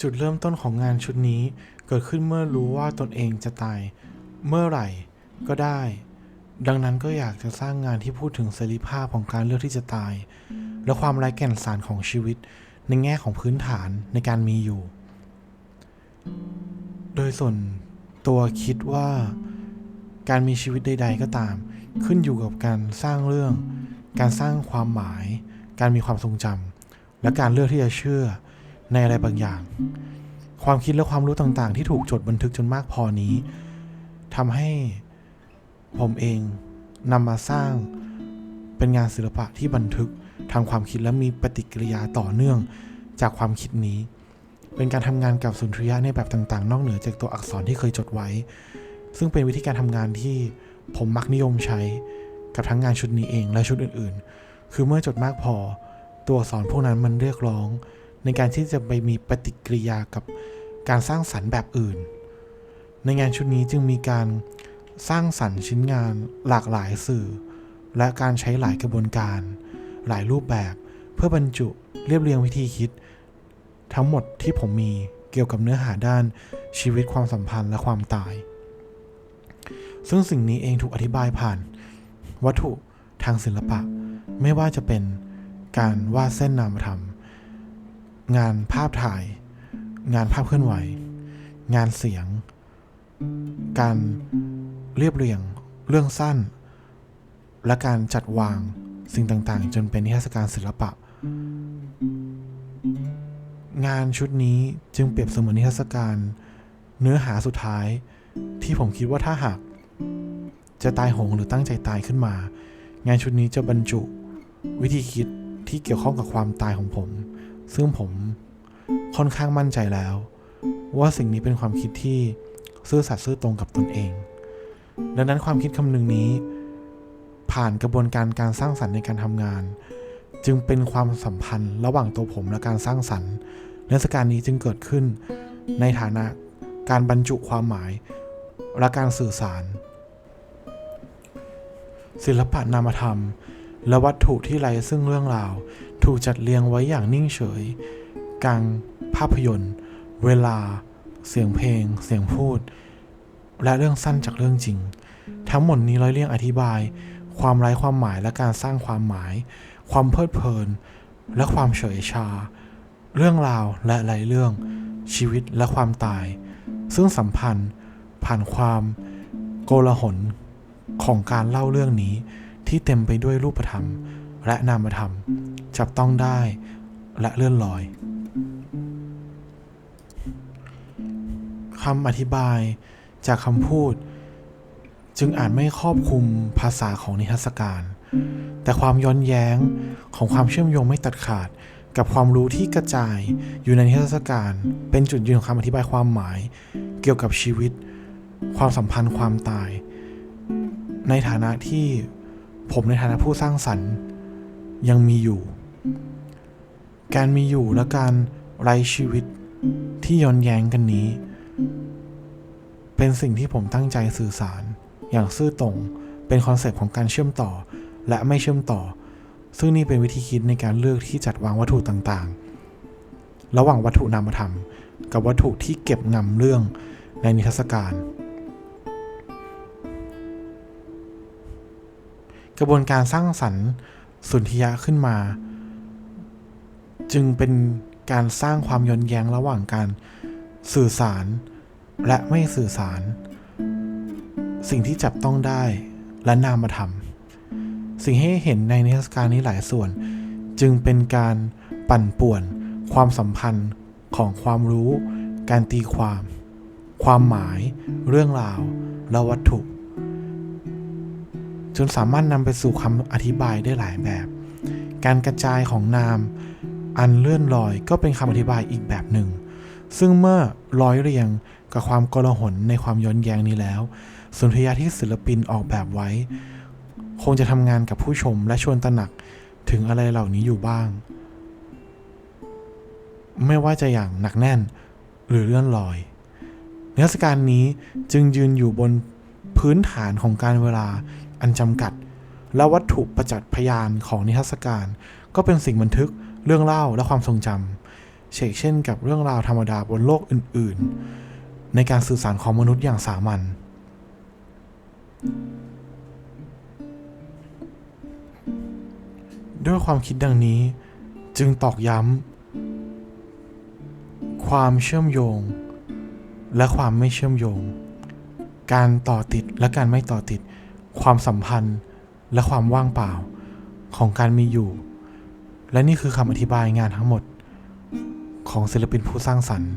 จุดเริ่มต้นของงานชุดนี้เกิดขึ้นเมื่อรู้ว่าตนเองจะตาย เมื่อไหร่ก็ได้ ดังนั้นก็อยากจะสร้างงานที่พูดถึงเสรีภาพของการเลือกที่จะตาย และความไร้แก่นสารของชีวิต ในแง่ของพื้นฐานในการมีอยู่ โดยส่วนตัวคิดว่าการมีชีวิตใด ๆ ก็ตาม ขึ้นอยู่กับการสร้างเรื่อง การสร้างความหมาย การมีความทรงจำและการเลือกที่จะเชื่อ ในอะไรบางอย่าง ความคิดและความรู้ต่างๆ ที่ถูกจดบันทึกจนมากพอนี้ทำให้ผมเองนำมาสร้างเป็นงานศิลปะที่บันทึกทางความคิดและมีปฏิกิริยาต่อเนื่องจากความคิดนี้ เป็นการทำงานกับสุนทรียะในแบบต่างๆ นอกเหนือจากตัวอักษรที่เคยจดไว้ ซึ่งเป็นวิธีการทำงานที่ผมมักนิยมใช้กับทั้งงานชุดนี้เองและชุดอื่นๆ คือเมื่อจดมากพอ ตัวอักษรพวกนั้นมันเรียกร้อง ในการที่จะไปมีปฏิกิริยากับการสร้างสรรค์แบบอื่น ในงานชุดนี้จึงมีการสร้างสรรค์ชิ้นงานหลากหลายสื่อ และการใช้หลายกระบวนการ หลายรูปแบบเพื่อบรรจุเรียบเรียงวิธีคิด ทั้งหมดที่ผมมีเกี่ยวกับเนื้อหาด้านชีวิตความสัมพันธ์และความตาย ซึ่งสิ่งนี้เองถูกอธิบายผ่าน วัตถุทางศิลปะ ไม่ว่าจะเป็นการวาดเส้นนามธรรม งานภาพถ่าย งานภาพเคลื่อนไหว งานเสียง การเรียบเรียง เรื่องสั้น และการจัดวางสิ่งต่างๆ จนเป็นนิทรรศการศิลปะ งานชุดนี้จึงเปรียบเสมือนนิทรรศการ เนื้อหาสุดท้ายที่ผมคิดว่าถ้าหากจะตายโหงหรือตั้งใจตายขึ้นมา งานชุดนี้จะบรรจุ วิธีคิดที่เกี่ยวข้องกับความตายของผม ซึ่งผมค่อนข้างมั่นใจแล้ว ว่าสิ่งนี้เป็นความคิดที่ซื่อสัตย์ซื่อตรงกับตนเอง ดังนั้นความคิดคำนึงนี้ ผ่านกระบวนการการสร้างสรรค์ในการทำงาน จึงเป็นความสัมพันธ์ระหว่างตัวผมและการสร้างสรรค์เทศกาลนี้จึงเกิดขึ้นในฐานะการบรรจุความหมายและการสื่อสาร ศิลปะนามธรรม และวัตถุที่ไร้ซึ่งเรื่องราว ถูกจัดเรียงไว้อย่างนิ่งเฉย กลางภาพยนตร์ เวลา เสียงเพลง เสียงพูด และเรื่องสั้นจากเรื่องจริง ทั้งหมดนี้ร้อยเรียงอธิบาย ความไร้ความหมายและการสร้างความหมาย ความเพลิดเพลิน และความเฉยชา เรื่องราวและหลายเรื่อง ชีวิตและความตาย ซึ่งสัมพันธ์ผ่านความโกลาหลของการเล่าเรื่องนี้ ที่เต็มไปด้วยรูปธรรม และนามธรรม จับต้องได้และเลื่อนลอยคำอธิบายจากคำพูด จึงอาจไม่ครอบคลุมภาษาของนิทรรศการ แต่ความย้อนแย้งของความเชื่อมโยงไม่ตัดขาดกับความรู้ที่กระจายอยู่ในนิทรรศการ เป็นจุดยืนของคำอธิบายความหมาย เกี่ยวกับชีวิต ความสัมพันธ์ความตาย ในฐานะที่ ผมในฐานะผู้สร้างสรรค์ยังมีอยู่ การมีอยู่และการไร้ชีวิตที่ย้อนแย้งกันนี้ เป็นสิ่งที่ผมตั้งใจสื่อสาร อย่างซื่อตรงเป็นคอนเซปต์ของการเชื่อมต่อและไม่เชื่อมต่อ ซึ่งนี่เป็นวิธีคิดในการเลือกที่จัดวางวัตถุต่างๆ ระหว่างวัตถุนามธรรม กับวัตถุที่เก็บงำเรื่องในนิทรรศการ กระบวนการสร้างสรรค์สุนทรียะขึ้นมา จึงเป็นการสร้างความย้อนแย้งระหว่างการสื่อสาร และไม่สื่อสาร สิ่งที่จับต้องได้และนามธรรมสิ่งให้เห็นในนิทรรศการนี้หลายส่วน จึงเป็นการปั่นป่วน ความสัมพันธ์ของความรู้ การตีความ ความหมาย เรื่องราว และวัตถุ จนสามารถนำไปสู่คำอธิบายได้หลายแบบ การกระจายของนาม อันเลื่อนลอยก็เป็นคำอธิบายอีกแบบหนึ่ง ซึ่งเมื่อร้อยเรียงกับความกลหนในความย้อนแย้งนี้แล้ว สุนทรียะที่ศิลปินออกแบบไว้ คงจะทำงานกับผู้ชมและชวนตระหนักถึงอะไรเหล่านี้อยู่บ้าง ไม่ว่าจะอย่างหนักแน่นหรือเลื่อนลอยนิทรรศการนี้จึงยืนอยู่บนพื้นฐานของการเวลา อันจำกัด และวัตถุประจักษ์พยานของนิทรรศการ ก็เป็นสิ่งบันทึกเรื่องเล่าและความทรงจำเชกเช่นกับเรื่องราวธรรมดาบนโลกอื่น ๆ ในการสื่อสารของมนุษย์อย่างสามัญด้วยความคิดดังนี้จึงตอกย้ำความเชื่อมโยง และความไม่เชื่อมโยง การต่อติดและการไม่ต่อติด ความสัมพันธ์และความว่างเปล่าของการมีอยู่ และนี่คือคำอธิบายงานทั้งหมด ของศิลปินผู้สร้างสรรค์